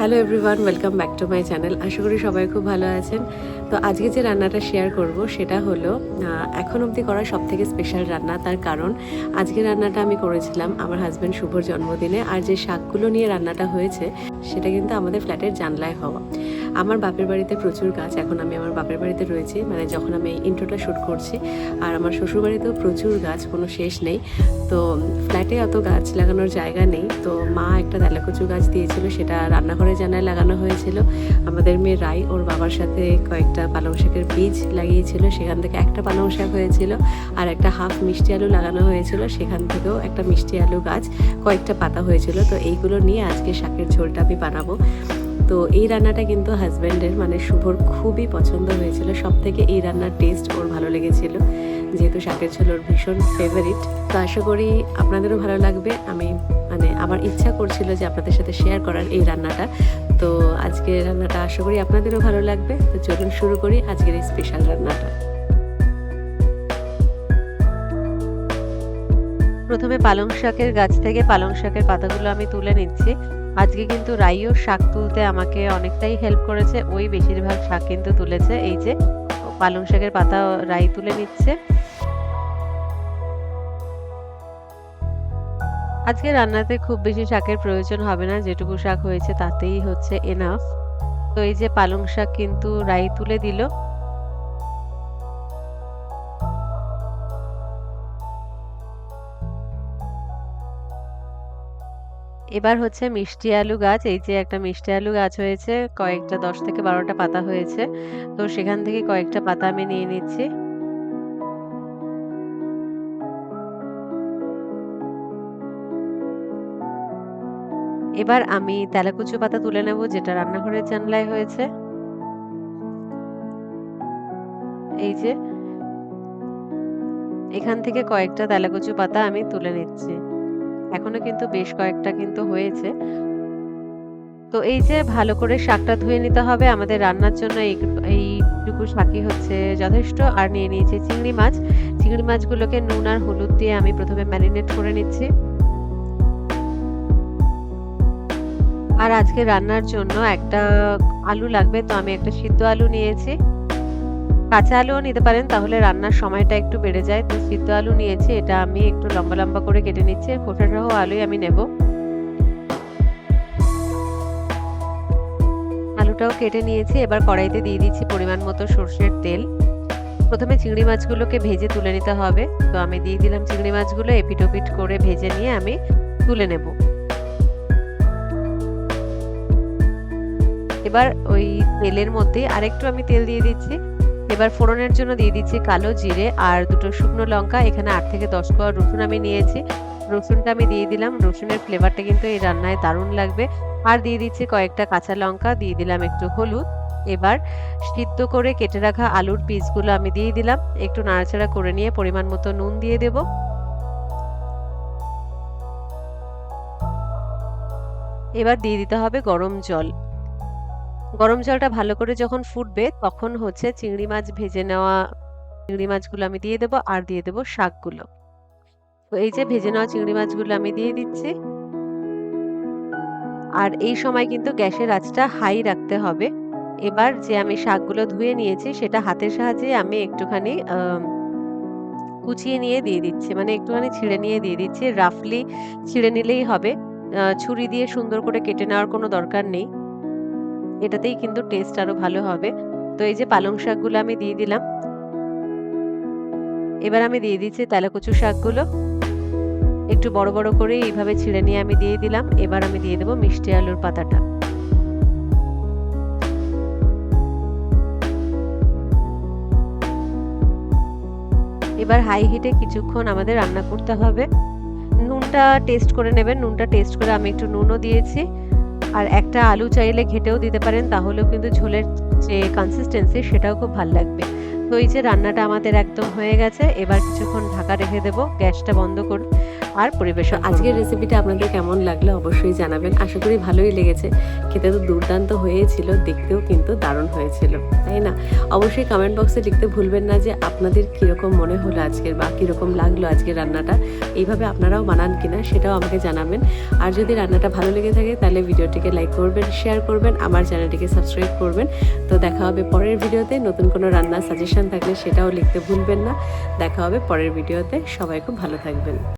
Hello everyone welcome back to my channel আশা করি সবাই খুব ভালো আছেন। তো আজকে যে রান্নাটা শেয়ার করব সেটা হলো এখন অবধি করা সব থেকে স্পেশাল রান্না তার কারণ, আজকে রান্নাটা আমি করেছিলাম আমার হাজব্যান্ড শুভর জন্মদিনে। আর যে শাকগুলো নিয়ে রান্নাটা হয়েছে, সেটা কিন্তু আমাদের ফ্ল্যাটের জানলায় হওয়া। আমার বাপের বাড়িতে প্রচুর গাছ, এখন আমি আমার বাপের বাড়িতে রয়েছি। মানে যখন আমি ইন্ট্রোটা শ্যুট করছি, আর আমার শ্বশুর বাড়িতেও প্রচুর গাছ, কোনো শেষ নেই। তো ফ্ল্যাটে অত গাছ লাগানোর জায়গা নেই। তো মা একটা তেলাকুচু গাছ দিয়েছিল, সেটা রান্নাঘরে জানায় লাগানো হয়েছিল। আমাদের মেয়ে রাই ওর বাবার সাথে কয়েকটা পালং শাকের বীজ লাগিয়েছিল। সেখান থেকে একটা পালং শাক হয়েছিল, আর একটা হাফ মিষ্টি আলু লাগানো হয়েছিল। সেখান থেকেও একটা মিষ্টি আলু গাছ, কয়েকটা পাতা হয়েছিল। তো এইগুলো নিয়ে আজকে শাকের ঝোলটা আমি বানাবো। তো এই রান্নাটা কিন্তু হাজব্যান্ডের মানে শুভর খুবই পছন্দ হয়েছিল। সব থেকে এই রান্নার টেস্ট ওর ভালো লেগেছিল। যেহেতু শাকের ঝোল ওর ভীষণ ফেভারিট তো আশা করি আপনাদেরও ভালো লাগবে। আমি মানে আমার ইচ্ছা করছিল যে আপনাদের সাথে শেয়ার করার এই রান্নাটা। তো আজকে রান্নাটা আশা করি আপনাদেরও ভালো লাগবে। তো চলুন শুরু করি আজকের এই স্পেশাল রান্নাটা। প্রথমে পালং শাকের গাছ থেকে পালং শাকের পাতাগুলো আমি তুলে নিচ্ছি। আজকে কিন্তু রাইও শাক তুলতে আমাকে অনেকটাই হেল্প করেছে, ওই বেশিরভাগ শাক কিন্তু তুলেছে। এই যে, পালং শাকের পাতা রাই তুলে নিচ্ছে। আজকে রান্নাতে খুব বেশি শাকের প্রয়োজন হবে না, যেটুকু শাক হয়েছে তাতেই হচ্ছে এনাফ তো এই যে পালং শাক কিন্তু রাই তুলে দিল। এবার হচ্ছে মিষ্টি আলু গাছ, এই যে একটা মিষ্টি আলু গাছ হয়েছে, কয়েকটা দশ থেকে বারোটা পাতা হয়েছে। তো সেখান থেকে কয়েকটা পাতা আমি নিয়ে নিচ্ছি। এবার আমি তেলাকুচু পাতা তুলে নেব, যেটা রান্নাঘরের জানলায় হয়েছে। এই যে, এখান থেকে কয়েকটা তেলাকুচু পাতা আমি তুলে নিচ্ছি। এখনও কিন্তু বেশ কয়েকটা কিন্তু হয়েছে। তো এই যে ভালো করে শাকটা ধুয়ে নিতে হবে, আমাদের রান্নার জন্য এই- এইটুকু শাকই হচ্ছে যথেষ্ট। আর নিয়ে নিয়েছি চিংড়ি মাছ। চিংড়ি মাছগুলোকে নুন আর হলুদ দিয়ে আমি প্রথমে ম্যারিনেট করে নিচ্ছি। আর আজকে রান্নার জন্য একটা আলু লাগবে, তো আমি একটা সিদ্ধ আলু নিয়েছি। কাঁচা আলুও নিতে পারেন, তাহলে রান্নার সময়টা একটু বেড়ে যায়। তো সিদ্ধ আলু নিয়েছি, এটা আমি একটু লম্বা লম্বা করে কেটে নিচ্ছি খোসা সহ আলুই আমি নেব। আলুটাও কেটে নিয়েছি, এবার কড়াইতে দিয়ে দিচ্ছি পরিমাণ মতো সর্ষের তেল। প্রথমে চিংড়ি মাছগুলোকে ভেজে তুলে নিতে হবে। তো আমি দিয়ে দিলাম চিংড়ি মাছগুলো, এপিট ওপিট করে ভেজে নিয়ে আমি তুলে নেব। এবার ওই তেলের মধ্যে আরেকটু আমি তেল দিয়ে দিচ্ছি। এবার ফোড়নের জন্য দিয়ে দিচ্ছি কালো জিরে আর দুটো শুকনো লঙ্কা। এখানে আট থেকে দশ কোয়া রসুন আমি নিয়েছি। রসুনটা আমি দিয়ে দিলাম। রসুনের ফ্লেভারটা কিন্তু এই রান্নায় দারুণ লাগবে। আর দিয়ে দিচ্ছি কয়েকটা কাঁচা লঙ্কা, দিয়ে দিলাম একটু হলুদ। এবার সিদ্ধ করে কেটে রাখা আলুর পিসগুলো আমি দিয়ে দিলাম। একটু নাড়াচাড়া করে নিয়ে পরিমাণ মতো নুন দিয়ে দেব। এবার দিয়ে দিতে হবে গরম জল। গরম জলটা ভালো করে যখন ফুটবে, তখন হচ্ছে চিংড়ি মাছ ভেজে নেওয়া, চিংড়ি মাছগুলো আমি দিয়ে দেবো আর দিয়ে দেবো শাকগুলো। তো এই যে ভেজে নেওয়া চিংড়ি মাছগুলো আমি দিয়ে দিচ্ছি। আর এই সময় কিন্তু গ্যাসের আঁচটা হাই রাখতে হবে। এবার যে আমি শাকগুলো ধুয়ে নিয়েছি, সেটা হাতের সাহায্যে আমি একটুখানি কুচিয়ে নিয়ে দিয়ে দিচ্ছি। মানে একটুখানি ছিঁড়ে নিয়ে দিয়ে দিচ্ছি। রাফলি ছিঁড়ে নিলেই হবে। ছুরি দিয়ে সুন্দর করে কেটে নেওয়ার কোনো দরকার নেই। এটাতেই কিন্তু টেস্ট আরও ভালো হবে। তো এই যে পালং শাকগুলো আমি দিয়ে দিলাম। এবার আমি দিয়ে দিচ্ছি তেলাকুচু শাকগুলো। একটু বড় বড় করে এইভাবে ছিঁড়ে নিয়ে আমি দিয়ে দিলাম। এবার আমি দিয়ে দেবো মিষ্টি আলুর পাতাটা। এবার হাই হিটে কিছুক্ষণ আমাদের রান্না করতে হবে। নুনটা টেস্ট করে নেবেন। নুনটা টেস্ট করে আমি একটু নুনও দিয়েছি। আর একটা আলু চাইলে ঘেটেও দিতে পারেন, তাহলেও কিন্তু ঝোলের যে কনসিস্টেন্সি সেটাও খুব ভালো লাগবে। তো এই যে রান্নাটা আমাদের একদম হয়ে গেছে, এবার কিছুক্ষণ ঢাকা রেখে দেবো, গ্যাসটা বন্ধ করে আর পরিবেশন। আজকের রেসিপিটা আপনাদের কেমন লাগল অবশ্যই জানাবেন। আশা করি ভালোই লেগেছে। খেতে তো দুর্দান্ত হয়েছিল, দেখতেও কিন্তু দারুণ হয়েছিল, তাই না? অবশ্যই কমেন্ট বক্সে লিখতে ভুলবেন না যে আপনাদের কীরকম মনে হলো আজকের বা কীরকম লাগল আজকের রান্নাটা। এইভাবে আপনারাও বানান কিনা সেটাও আমাকে জানাবেন। আর যদি রান্নাটা ভালো লেগে থাকে তাহলে ভিডিওটিকে লাইক করবেন শেয়ার করবেন, আমার চ্যানেলটিকে সাবস্ক্রাইব করবেন। তো দেখা হবে পরের ভিডিওতে। নতুন কোনো রান্নার সাজেশন থাকলে সেটাও লিখতে ভুলবেন না। দেখা হবে পরের ভিডিওতে। সবাই খুব ভালো থাকবেন।